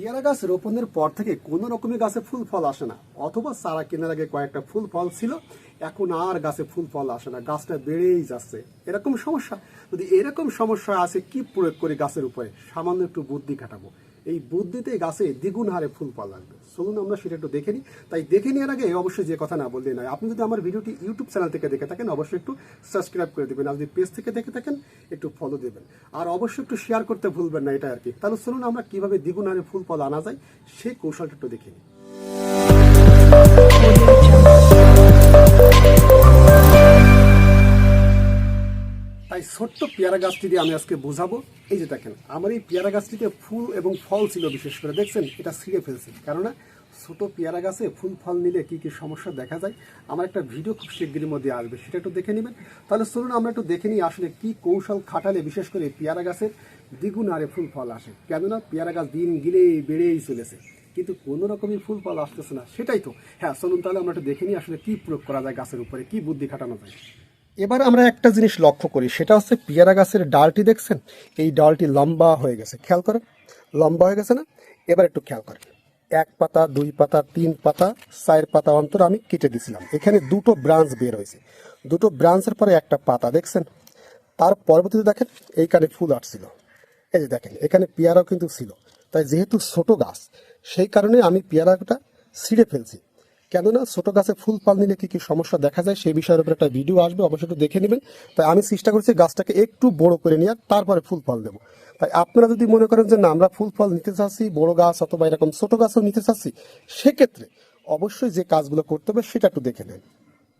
পেয়ারা গাছ রোপণের পর থেকে কোনো রকমের গাছে ফুল ফল আসে না। অথবা সারা কেনার আগে কয়েকটা ফুল ফল ছিল, এখন আর গাছে ফুল ফল আসে না, গাছটা বেড়েই যাচ্ছে। এরকম সমস্যা। যদি এরকম সমস্যা আছে কি প্রয়োগ করি গাছের উপরে? সামান্য একটু বুদ্ধি খাটাবো। এই বুদ্ধিতে গাছে দ্বিগুণ হারে ফুল পাওয়া লাগবে। চলুন আমরা সেটা একটু দেখে নিই। তাই দেখে নেওয়ার আগে অবশ্যই যে কথা না বললেই নয়, আপনি যদি আমার ভিডিওটি ইউটিউব চ্যানেল থেকে দেখে থাকেন, অবশ্যই একটু সাবস্ক্রাইব করে দেবেন আপনি পেজ থেকে দেখে থাকেন, একটু ফলো দেবেন। আর অবশ্যই একটু শেয়ার করতে ভুলবেন না, এটা আর কি। তাহলে চলুন আমরা কীভাবে দ্বিগুণ হারে ফুল ফল আনা যায় সেই কৌশলটা একটু দেখে নিই। তাই ছোট্ট পেয়ারা গাছটি দিয়ে আমি আজকে বোঝাবো। এই যে দেখেন, আমার এই পেয়ারা গাছটিতে ফুল এবং ফল ছিল বিশেষ করে, দেখছেন? এটা ছিঁড়ে ফেলছে। কেননা ছোট পেয়ারা গাছে ফুল, ফল নিলে কি কি সমস্যা দেখা যায়? আমার একটা ভিডিও খুব শিগগির মধ্যে আসবে, সেটা একটু দেখে নেবেন। তাহলে চলুন আমরা একটু দেখে নিই আসলে কি কৌশল খাটালে বিশেষ করে পেয়ারা গাছের দ্বিগুণ আরে ফুল, ফল আসে। কেননা পেয়ারা গাছ দিন গিলেই বেড়েই চলেছে, কিন্তু কোনো রকমই ফুল, ফল আসতেছে না, সেটাই তো। হ্যাঁ চলুন তাহলে আমরা একটু দেখে নিই আসলে কি প্রয়োগ করা যায় গাছের উপরে, কি বুদ্ধি খাটানো যায়। এবার আমরা একটা জিনিস লক্ষ্য করি, সেটা হচ্ছে পেয়ারা গাছের ডালটি দেখছেন? এই ডালটি লম্বা হয়ে গেছে। খেয়াল করেন, লম্বা হয়ে গেছে না? এবার একটু খেয়াল করেন। এক পাতা, দুই পাতা, তিন পাতা, চার পাতা অন্তর আমি কেটে দিছিলাম এখানে দুটো ব্রাঞ্চ বের হয়েছে। দুটো ব্রাঞ্চের পরে একটা পাতা দেখছেন? তার পরবর্তীতে দেখেন, এইখানে ফুল আসছিল। এই যে দেখেন, এখানে পেয়ারাও কিন্তু ছিল। তাই যেহেতু ছোট গাছ, সেই কারণে আমি পেয়ারাটা ছিঁড়ে ফেলছি। কেননা ছোট গাছে ফুল ফল নিলে কি কি সমস্যা দেখা যায় সেই বিষয়ের উপর একটা ভিডিও আসবে, অবশ্যই একটু দেখে নেবেন। তাই আমি চেষ্টা করছি গাছটাকে একটু বড় করে নিয়ে তারপরে ফুল ফল দেবো। তাই আপনারা যদি মনে করেন যে না, আমরা ফুল ফল নিতে চাচ্ছি, বড় গাছ অথবা এরকম ছোট গাছও নিতে চাচ্ছি, সেক্ষেত্রে অবশ্যই যে কাজগুলো করতে হবে সেটা একটু দেখে নেন।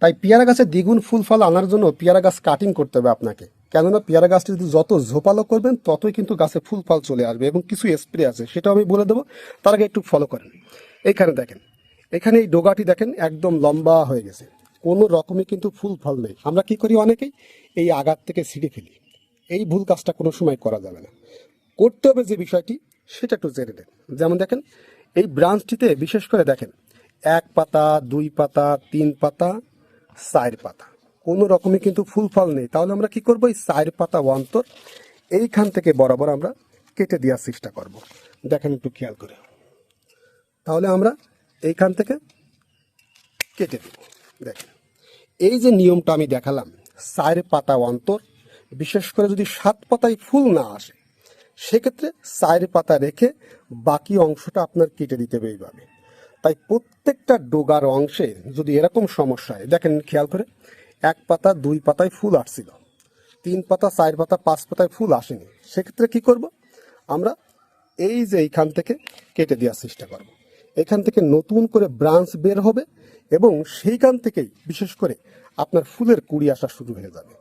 তাই পেয়ারা গাছে দ্বিগুণ ফুল ফল আনার জন্য পেয়ারা গাছ কাটিং করতে হবে আপনাকে। কেননা পেয়ারা গাছটি যদি যত ঝোপালো করবেন, ততই কিন্তু গাছে ফুল ফল চলে আসবে এবং কিছু স্প্রে আছে, সেটাও আমি বলে দেবো। তার আগে একটু ফলো করেন। এখানে দেখেন এখানে এই ডোগাটি দেখেন, একদম লম্বা হয়ে গেছে। কোনো রকমই কিন্তু ফুল ফল নেই। আমরা কি করি অনেকেই? এই আগার থেকে ছিঁড়ে ফেলি। এই ভুল কাজটা কোনো সময় করা যাবে না। করতে হবে যে বিষয়টি, সেটা একটু জেনে নেন। যেমন দেখেন, এই ব্রাঞ্চটিতে বিশেষ করে দেখেন, এক পাতা, দুই পাতা, তিন পাতা, চার পাতা। কোনো রকমই কিন্তু ফুল ফল নেই। তাহলে আমরা কি করব? এই চার পাতা অন্তর এইখান থেকে বরাবর আমরা কেটে দেওয়ার চেষ্টা করব। দেখেন একটু খেয়াল করে। তাহলে আমরা এইখান থেকে কেটে দেব। দেখেন এই যে নিয়মটা আমি দেখালাম, চার পাতা অন্তর, বিশেষ করে যদি সাত পাতায় ফুল না আসে, সেক্ষেত্রে চার পাতা রেখে বাকি অংশটা আপনার কেটে দিতে হবে এইভাবে। তাই প্রত্যেকটা ডোগার অংশে যদি এরকম সমস্যা হয়, দেখেন, খেয়াল করে, এক পাতা, দুই পাতায় ফুল আসছিল, তিন পাতা, চার পাতা, পাঁচ পাতায় ফুল আসেনি, সেক্ষেত্রে কি করব? আমরা এই যে এইখান থেকে কেটে দেওয়ার চেষ্টা করব। এখান থেকে নতুন করে ব্রাঞ্চ বের হবে এবং সেইখান থেকেই, বিশেষ করে আপনার ফুলের কুড়ি আসা শুরু হয়ে যাবে।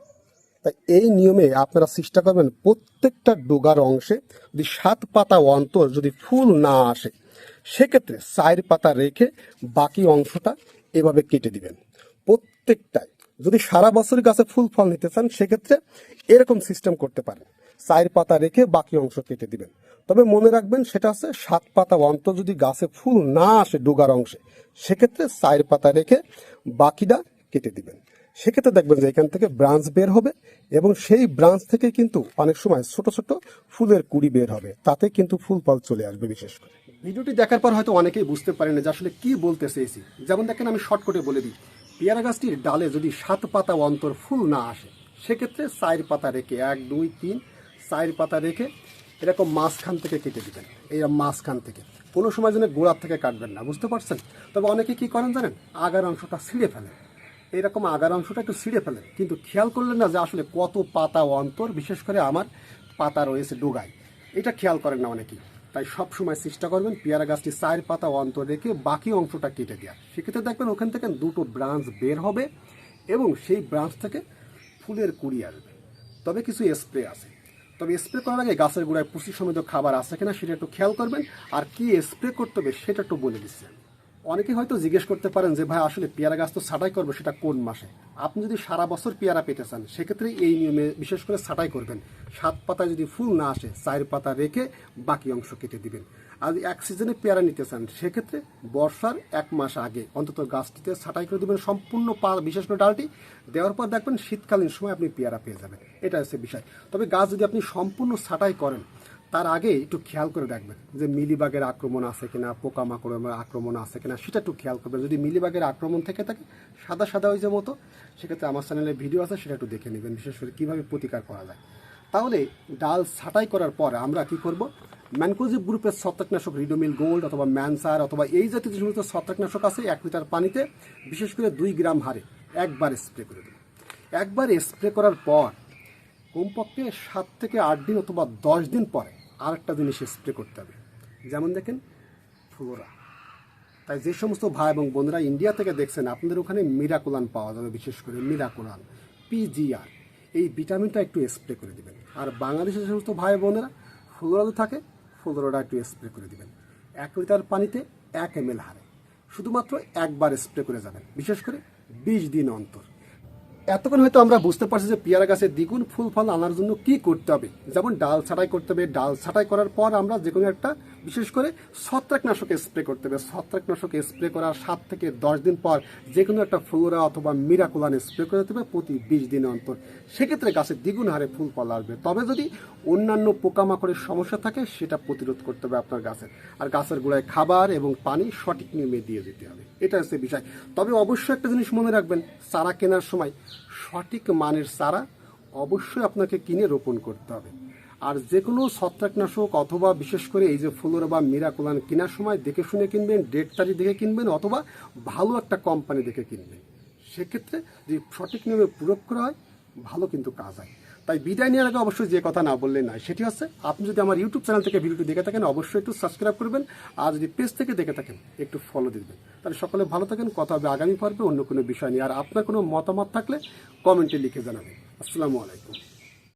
তাই এই নিয়মে আপনারা চেষ্টা করবেন প্রত্যেকটা ডোগার অংশে যদি সাত পাতা অন্তর যদি ফুল না আসে, সেক্ষেত্রে চার পাতা রেখে বাকি অংশটা এভাবে কেটে দিবেন। প্রত্যেকটাই। যদি সারা বছর গাছে ফুল ফল নিতে চান, সেক্ষেত্রে এরকম সিস্টেম করতে পারেন। চার পাতা রেখে বাকি অংশ কেটে দিবেন। তবে মনে রাখবেন সেটা হচ্ছে সাত পাতা অন্তর যদি গাছে ফুল না আসে ডোগার অংশে, সেক্ষেত্রে চার পাতা রেখে বাকিটা কেটে দিবেন। সেক্ষেত্রে দেখবেন যে এখান থেকে ব্রাঞ্চ বের হবে এবং সেই ব্রাঞ্চ থেকে কিন্তু অনেক সময় ছোট ছোট ফুলের কুড়ি বের হবে। তাতে কিন্তু ফুল ফল চলে আসবে বিশেষ করে। ভিডিওটি দেখার পর হয়তো অনেকেই বুঝতে পারেন যে আসলে কি বলতে চেয়েছি। যেমন দেখেন, আমি শর্ট করে বলে দিই। পেয়ারা গাছটির ডালে যদি সাত পাতা অন্তর ফুল না আসে, সেক্ষেত্রে চার পাতা রেখে এক, দুই, তিন চার পাতা রেখে এরকম মাঝখান থেকে কেটে দেবেন। এই মাঝখান থেকে। কোনো সময় যেন গোড়ার থেকে কাটবেন না, বুঝতে পারছেন? তবে অনেকে কি করেন জানেন? আগার অংশটা ছিঁড়ে ফেলেন। এইরকম আগার অংশটা একটু ছিঁড়ে ফেলেন। কিন্তু খেয়াল করলেন না যে আসলে কত পাতা অন্তর, বিশেষ করে আমার পাতা রয়েছে ডোগায়। এটা খেয়াল করেন না অনেকেই। তাই সব সময় চেষ্টা করবেন পেয়ারা গাছটি চায়ের পাতা অন্তর রেখে বাকি অংশটা কেটে দেওয়া সেক্ষেত্রে দেখবেন ওখান থেকে দুটো ব্রাঞ্চ বের হবে এবং সেই ব্রাঞ্চ থেকে ফুলের কুড়ি আসবে। তবে কিছু স্প্রে আছে। তবে স্প্রে করার আগে গাছের গোড়ায় পুষ্টি সমেত খাবার আছে কিনা সেটা একটু খেয়াল করবেন। আর কি স্প্রে করতে হবে সেটা একটু বলে দিচ্ছেন অনেকে হয়তো জিজ্ঞেস করতে পারেন যে, ভাই, আসলে পেয়ারা গাছ তো ছাটাই করবে, সেটা কোন মাসে? আপনি যদি সারা বছর পেয়ারা পেতে চান, সেক্ষেত্রে এই নিয়মে বিশেষ করে ছাটাই করবেন। সাত পাতায় যদি ফুল না আসে, চার পাতা রেখে বাকি অংশ কেটে দিবেন। আর এক সিজনে পেয়ারা নিতে চান, সেক্ষেত্রে বর্ষার এক মাস আগে অন্তত গাছটিতে ছাটাই করে দেবেন সম্পূর্ণ পা, বিশেষ করে ডালটি। দেওয়ার পর দেখবেন শীতকালীন সময় আপনি পেয়ারা পেয়ে যাবেন। এটা হচ্ছে বিষয়। তবে গাছ যদি আপনি সম্পূর্ণ ছাটাই করেন, তার আগে একটু খেয়াল করে দেখবেন যে মিলিবাগের আক্রমণ আছে কিনা, পোকামাকড়ের আক্রমণ আছে কিনা, সেটা একটু খেয়াল করবেন। যদি মিলিবাগের আক্রমণ থেকে থাকে, সাদা সাদা ওই যে মতো, সেক্ষেত্রে আমার চ্যানেলে ভিডিও আছে, সেটা একটু দেখে নেবেন, বিশেষ করে কীভাবে প্রতিকার করা যায়। তাহলে ডাল ছাঁটাই করার পর আমরা কি করব? ম্যানকোজিভ গ্রুপের ছত্রাকনাশক রিডোমিল গোল্ড অথবা ম্যানসার অথবা এই জাতীয় যে সমস্ত ছত্রাকনাশক আছে, এক লিটার পানিতে, বিশেষ করে দুই গ্রাম হারে একবার স্প্রে করে দেবো। একবার স্প্রে করার পর, কমপক্ষে সাত থেকে আট দিন অথবা দশ দিন পরে আরেকটা জিনিস স্প্রে করতে হবে। যেমন দেখেন, ফ্লোরা। তাই যে সমস্ত ভাই এবং বোনরা ইন্ডিয়া থেকে দেখছেন, আপনাদের ওখানে মিরাকুলান পাওয়া যাবে, বিশেষ করে মিরাকুলান পিজিআর এই ভিটামিনটা একটু স্প্রে করে দিবেন। আর বাংলাদেশের যে সমস্ত ভাই বোনেরা ফ্লোরাল থাকে ফ্লোরাটা একটু স্প্রে করে দিবেন। এক লিটার পানিতে এক এম হারে শুধুমাত্র একবার স্প্রে করে যাবেন, বিশেষ করে বিশ দিন অন্তর। এতক্ষণ হয়তো আমরা বুঝতে পারছি যে পেয়ারা গাছে দ্বিগুণ ফুল ফল আনার জন্য কি করতে হবে। যেমন ডাল ছাঁটাই করতে হবে। ডাল ছাঁটাই করার পর আমরা যে কোনো একটা, বিশেষ করে ছত্রাকনাশক স্প্রে করতে হবে। ছত্রাকনাশক স্প্রে করার সাত থেকে দশ দিন পর যে কোনো একটা ফ্লোরা অথবা মিরাকুলান স্প্রে করে দেবে প্রতি বিশ দিন অন্তর। সেক্ষেত্রে গাছের দ্বিগুণ হারে ফুল ফল আসবে। তবে যদি অন্যান্য পোকামাকড়ের সমস্যা থাকে, সেটা প্রতিরোধ করতে হবে আপনার গাছের আর গাছের গোড়ায় খাবার এবং পানি সঠিক নিয়মে দিয়ে দিতে হবে। এটা হচ্ছে বিষয়। তবে অবশ্যই একটা জিনিস মনে রাখবেন, চারা কেনার সময় সঠিক মানের চারা অবশ্যই আপনাকে কিনে রোপণ করতে হবে। আর যে কোনো ছত্রাকনাশক অথবা বিশেষ করে এই যে ফুলোর বা মিরাকুলান কেনার সময় দেখে শুনে কিনবেন, ডেট তারিখ দেখে কিনবেন অথবা ভালো একটা কোম্পানি দেখে কিনবেন। সেক্ষেত্রে যদি সঠিক নিয়মে প্রয়োগ করা হয়, ভালো কিন্তু কাজ হয়। তাই বিদায় নেওয়ার আগে অবশ্যই যে কথা না বললে নাই সেটি হচ্ছে আপনি যদি আমার ইউটিউব চ্যানেল থেকে ভিডিওটি দেখে থাকেন, অবশ্যই একটু সাবস্ক্রাইব করবেন। আর যদি পেজ থেকে দেখে থাকেন, একটু ফলো দিবেন। তাহলে সকলে ভালো থাকেন, কথা হবে আগামী পর্বে অন্য কোনো বিষয় নিয়ে। আর আপনার কোনো মতামত থাকলে কমেন্টে লিখে জানাবেন। আসসালামু আলাইকুম।